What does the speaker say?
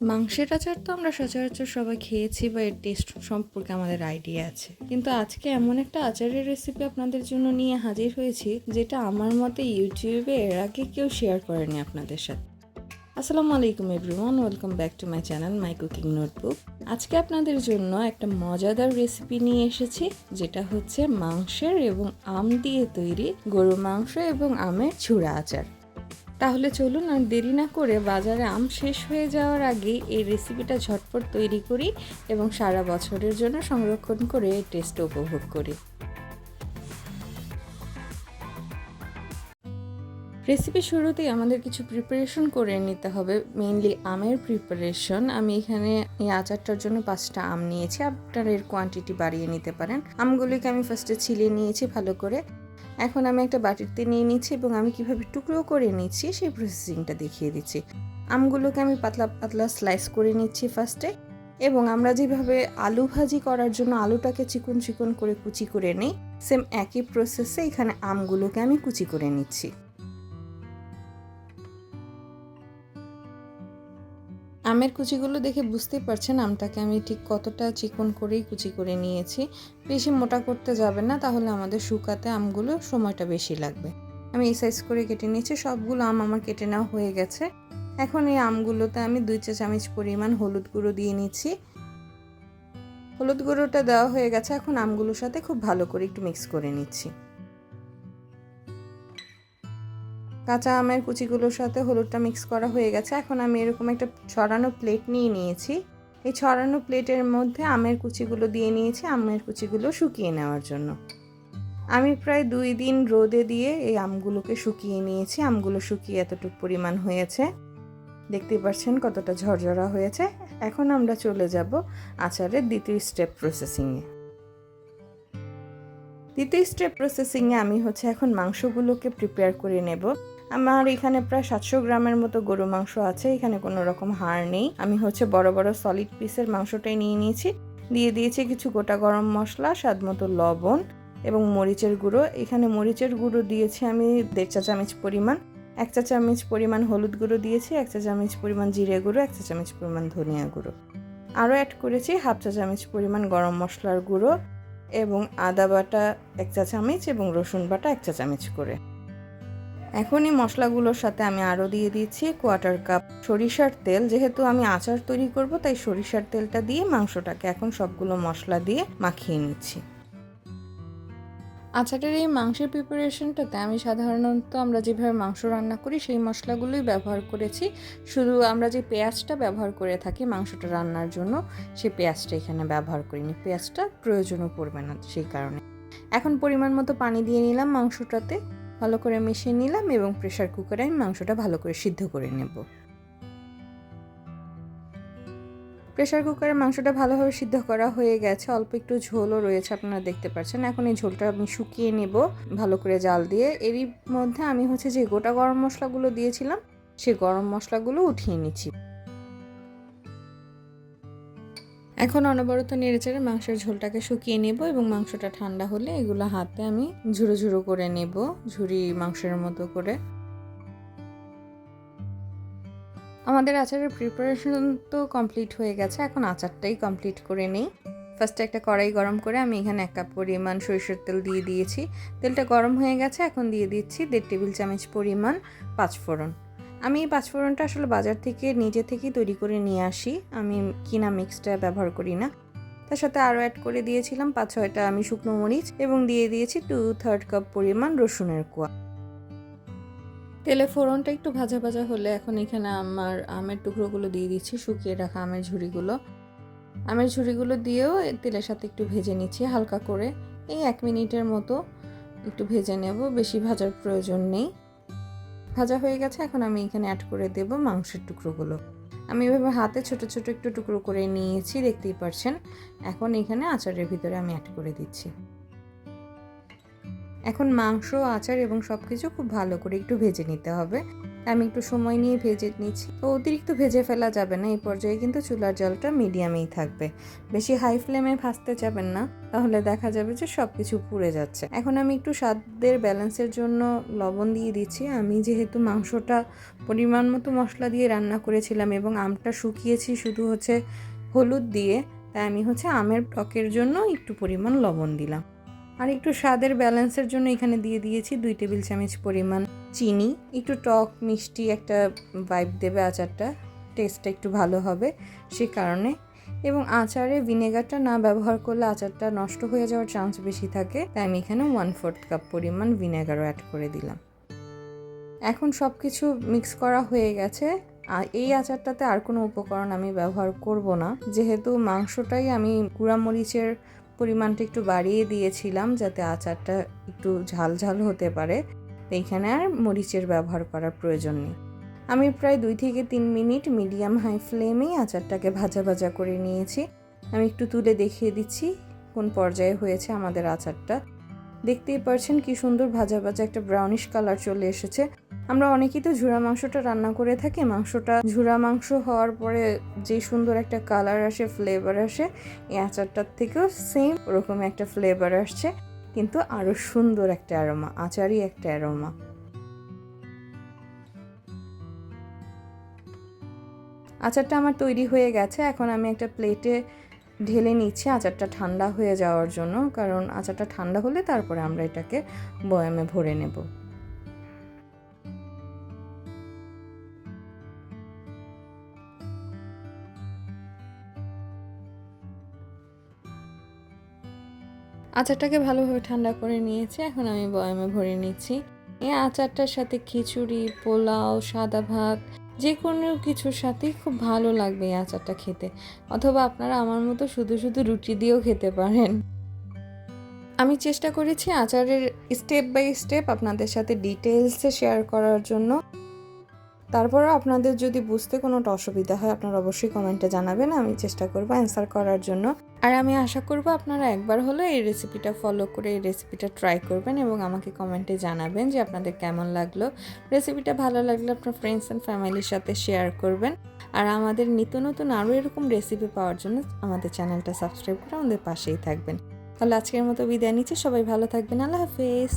মাংসের আচার তো আমরা সচরাচর সবাই খেয়েছি বা এর টেস্ট সম্পর্কে আমাদের আইডিয়া আছে। কিন্তু আজকে এমন একটা আচারের রেসিপি আপনাদের জন্য নিয়ে হাজির হয়েছি, যেটা আমার মতে ইউটিউবে এর আগে কেউ শেয়ার করেনি আপনাদের সাথে। আসসালামু আলাইকুম everyone welcome back to my channel my cooking notebook আজকে আপনাদের জন্য একটা মজাদার রেসিপি নিয়ে এসেছি, যেটা হচ্ছে মাংসের এবং আম দিয়ে তৈরি গরু মাংস এবং আমের ছুড়া আচার। তাহলে চলুন আর দেরি না করে বাজারে আম শেষ হয়ে যাওয়ার আগে এই রেসিপিটা ঝটপট তৈরি করি এবং সারা বছরের জন্য সংরক্ষণ করে টেস্ট উপভোগ করি। রেসিপি শুরুতেই আমাদের কিছু প্রিপারেশন করে নিতে হবে মেইনলি আমের প্রিপারেশন আমি এখানে এই আচারটার জন্য পাঁচটা আম নিয়েছি, আপনারা এর কোয়ান্টিটি বাড়িয়ে নিতে পারেন। আমগুলিকে আমি ফার্স্টে ছিলে নিয়েছি ভালো করে। এখন আমি একটা বাটিতে নিয়ে নিচ্ছি এবং আমি কীভাবে টুকরো করে নিচ্ছি সেই প্রসেসিংটা দেখিয়ে দিচ্ছি। আমগুলোকে আমি পাতলা পাতলা স্লাইস করে নিচ্ছি ফার্স্টে এবং আমরা যেভাবে আলু ভাজি করার জন্য আলুটাকে চিকন চিকন করে কুচি করে নিই সেম একই প্রসেসে এখানে আমগুলোকে আমি কুচি করে নিচ্ছি। আমের কুচিগুলো দেখে বুঝতেই পারছেন আমটাকে আমি ঠিক কতটা চিকন করেই কুচি করে নিয়েছি। বেশি মোটা করতে যাবে না, তাহলে আমাদের শুকাতে আমগুলো সময়টা বেশি লাগবে। আমি এই সাইজ করে কেটে নিয়েছি, সবগুলো আম আমার কেটে নেওয়া হয়ে গেছে। এখন এই আমগুলোতে আমি দুই চা চামচ পরিমাণ হলুদ গুঁড়ো দিয়ে নিচ্ছি। হলুদ গুঁড়োটা দেওয়া হয়ে গেছে, এখন আমগুলোর সাথে খুব ভালো করে একটু মিক্স করে নিচ্ছি। কাঁচা আমের কুচিগুলোর সাথে হলুদটা মিক্স করা হয়ে গেছে। এখন আমি এরকম একটা ছড়ানো প্লেট নিয়ে নিয়েছি। এই ছড়ানো প্লেটের মধ্যে আমের কুচিগুলো দিয়ে নিয়েছি, আমের কুচিগুলো শুকিয়ে নেওয়ার জন্য। আমি প্রায় দুই দিন রোদে দিয়ে এই আমগুলোকে শুকিয়ে নিয়েছি। আমগুলো শুকিয়ে এতটুকু পরিমাণ হয়েছে। দেখতেই পাচ্ছেন কতটা ঝরঝরা হয়েছে। এখন আমরা চলে যাব আচারের দ্বিতীয় স্টেপ প্রসেসিংয়ে দ্বিতীয় স্টেপ প্রসেসিংয়ে আমি হচ্ছে এখন মাংসগুলোকে প্রিপেয়ার করে নেব। আমার এখানে প্রায় সাতশো গ্রামের মতো গরু মাংস আছে, এখানে কোনো রকম হাড় নেই। আমি হচ্ছে বড় বড় সলিড পিসের মাংসটাই নিয়ে নিয়েছি। দিয়ে দিয়েছি কিছু গোটা গরম মশলা, স্বাদ মতো লবণ এবং মরিচের গুঁড়ো। এখানে মরিচের গুঁড়ো দিয়েছি আমি দেড় চা চামচ পরিমাণ, এক চা চামচ পরিমাণ হলুদ গুঁড়ো দিয়েছি, এক চা চামচ পরিমাণ জিরে গুঁড়ো, এক চা চামচ পরিমাণ ধনিয়া গুঁড়ো। আরও অ্যাড করেছি হাফ চা চামচ পরিমাণ গরম মশলার গুঁড়ো। এবং আদা বাটা এক চা চামচ এবং রসুন বাটা এক চা চামচ করে। এখন এই মশলাগুলোর সাথে আমি আরও দিয়ে দিয়েছি কোয়ার্টার কাপ সরিষার তেল। যেহেতু আমি আচার তৈরি করব, তাই সরিষার তেলটা দিয়ে মাংসটাকে এখন সবগুলো মশলা দিয়ে মাখিয়ে নিচ্ছি। আচারের এই মাংসের প্রিপারেশনটাতে আমি সাধারণত আমরা যেভাবে মাংস রান্না করি, সেই মশলাগুলোই ব্যবহার করেছি। শুধু আমরা যে পেঁয়াজটা ব্যবহার করে থাকি মাংসটা রান্নার জন্য সেই পেঁয়াজটা এখানে ব্যবহার করিনি। পেঁয়াজটা প্রয়োজনও পড়বে না সেই কারণে। এখন পরিমাণ মতো পানি দিয়ে নিলাম মাংসটাতে। ভালো করে মিশিয়ে নিলাম এবং প্রেশার কুকারে আমি মাংসটা ভালো করে সিদ্ধ করে নেব। প্রেশার কুকারে মাংসটা ভালোভাবে সিদ্ধ করা হয়ে গেছে। অল্প একটু ঝোলও রয়েছে, আপনারা দেখতে পাচ্ছেন। এখন এই ঝোলটা আমি শুকিয়ে নেব ভালো করে জাল দিয়ে। এরই মধ্যে আমি হচ্ছে যে গোটা গরম মশলাগুলো দিয়েছিলাম সেই গরম মশলাগুলো উঠিয়ে নিচ্ছি। এখন অনবরত নেড়েচেড়ে মাংসের ঝোলটাকে শুকিয়ে নেব এবং মাংসটা ঠান্ডা হলে এগুলো হাতে আমি ঝুড়ো ঝুড়ো করে নেব ঝুড়ি মাংসের মতো করে। আমাদের আচারের প্রিপারেশন তো কমপ্লিট হয়ে গেছে, এখন আচারটাই কমপ্লিট করে নেই। ফার্স্টে একটা কড়াই গরম করে আমি এখানে এক কাপ পরিমাণ সরিষার তেল দিয়ে দিয়েছি। তেলটা গরম হয়ে গেছে, এখন দিয়ে দিচ্ছি দেড় টেবিল চামচ পরিমাণ পাঁচফোড়ন। আমি এই পাঁচফোড়নটা আসলে বাজার থেকে, নিজে থেকেই তৈরি করে নিয়ে আসি। আমি কিনা মিক্সটা ব্যবহার করি না। তার সাথে আরও অ্যাড করে দিয়েছিলাম পাঁচ ছয়টা আমি শুকনো মরিচ এবং দিয়ে দিয়েছি টু থার্ড কাপ পরিমাণ রসুনের কোয়া। তেলে ফোড়নটা একটু ভাজা ভাজা হলে এখন এখানে আমার আমের টুকরোগুলো দিয়ে দিচ্ছি, শুকিয়ে রাখা আমের ঝুড়িগুলো। আমের ঝুড়িগুলো দিয়েও তেলের সাথে একটু ভেজে নিচ্ছি হালকা করে। এই এক মিনিটের মতো একটু ভেজে নেব, বেশি ভাজার প্রয়োজন নেই। ভাজা হয়ে গেছে, এখন আমি এখানে অ্যাড করে দেব মাংসের টুকরোগুলো। আমি এভাবে হাতে ছোট ছোট একটু টুকরো করে নিয়েছি, দেখতেই পারছেন। এখন এখানে আচারের ভিতরে আমি অ্যাড করে দিচ্ছি। এখন মাংস, আচার এবং সব কিছু খুব ভালো করে একটু ভেজে নিতে হবে। আমি একটু সময় নিয়ে ভেজে নিচ্ছি। তো অতিরিক্ত ভেজে ফেলা যাবে না, এই পর্যায়ে কিন্তু চুলার জলটা মিডিয়ামেই থাকবে। বেশি হাই ফ্লেমে ভাজতে যাবেন না, তাহলে দেখা যাবে যে সব কিছু পুড়ে যাচ্ছে। এখন আমি একটু স্বাদের ব্যালেন্সের জন্য লবণ দিয়ে দিচ্ছি। আমি যেহেতু মাংসটা পরিমাণ মতো মশলা দিয়ে রান্না করেছিলাম এবং আমটা শুকিয়েছি শুধু হচ্ছে হলুদ দিয়ে, তাই আমি হচ্ছে আমের টকের জন্য একটু পরিমাণ লবণ দিলাম। আর একটু স্বাদের ব্যালেন্সের জন্য এখানে দিয়ে দিয়েছি দুই টেবিল চামচ পরিমাণ চিনি। একটু টক, মিষ্টি একটা ভাইব দেবে আচারটা। টেস্টটা একটু ভালো হবে সে কারণে। এবং আচারে ভিনেগারটা না ব্যবহার করলে আচারটা নষ্ট হয়ে যাওয়ার চান্স বেশি থাকে। তাই আমি এখানে ওয়ান ফোর্থ কাপ পরিমাণ ভিনেগারও অ্যাড করে দিলাম। এখন সব কিছু মিক্স করা হয়ে গেছে। আর এই আচারটাতে আর কোনো উপকরণ আমি ব্যবহার করব না। যেহেতু মাংসটাই আমি গুঁড়ামরিচের পরিমাণটা একটু বাড়িয়ে দিয়েছিলাম যাতে আচারটা একটু ঝাল ঝাল হতে পারে। এখানে আর মরিচের ব্যবহার করার প্রয়োজন নেই। আমি প্রায় দুই থেকে তিন মিনিট মিডিয়াম হাই ফ্লেমেই আচারটাকে ভাজা ভাজা করে নিয়েছি। আমি একটু তুলে দেখিয়ে দিচ্ছি কোন পর্যায়ে হয়েছে আমাদের আচারটা। দেখতেই পারছেন কি সুন্দর ভাজা ভাজা একটা ব্রাউনিশ কালার চলে এসেছে। আমরা অনেকেই তো ঝুরা মাংসটা রান্না করে থাকি। মাংসটা ঝুরা মাংস হওয়ার পরে যে সুন্দর একটা কালার আসে ফ্লেভার আসে, এই আচারটার থেকেও সেম ওরকম একটা ফ্লেভার আসছে। কিন্তু আরও সুন্দর একটা অ্যারোমা আচারই একটা অ্যারোমা আচারটা আমার তৈরি হয়ে গেছে। এখন আমি একটা প্লেটে ঢেলে নিচ্ছি আচারটা ঠান্ডা হয়ে যাওয়ার জন্য। কারণ আচারটা ঠান্ডা হলে তারপরে আমরা এটাকে বয়ামে ভরে নেব। আচারটাকে ভালোভাবে ঠান্ডা করে নিয়েছি। এখন আমি বয়ামে ভরে নিচ্ছি। এই আচারটার সাথে খিচুড়ি, পোলাও, সাদা ভাত যে কোনো কিছুর সাথেই খুব ভালো লাগবে এই আচারটা খেতে। অথবা আপনারা আমার মতো শুধু শুধু রুটি দিয়েও খেতে পারেন। আমি চেষ্টা করেছি আচারের স্টেপ বাই স্টেপ আপনাদের সাথে ডিটেলসে শেয়ার করার জন্য। তারপরও আপনাদের যদি বুঝতে কোনো অসুবিধা হয়, আপনারা অবশ্যই কমেন্টে জানাবেন, আমি চেষ্টা করব অ্যান্সার করার জন্য। আর আমি আশা করব আপনারা একবার হলো এই রেসিপিটা ফলো করে এই রেসিপিটা ট্রাই করবেন এবং আমাকে কমেন্টে জানাবেন যে আপনাদের কেমন লাগল। রেসিপিটা ভালো লাগলে আপনার ফ্রেন্ডস অ্যান্ড ফ্যামিলির সাথে শেয়ার করবেন। আর আমাদের নিত্য নতুন আরও এরকম রেসিপি পাওয়ার জন্য আমাদের চ্যানেলটা সাবস্ক্রাইব করে আমাদের পাশেই থাকবেন। তাহলে আজকের মতো বিদায় নিচ্ছি, সবাই ভালো থাকবেন, আল্লাহ হাফেজ।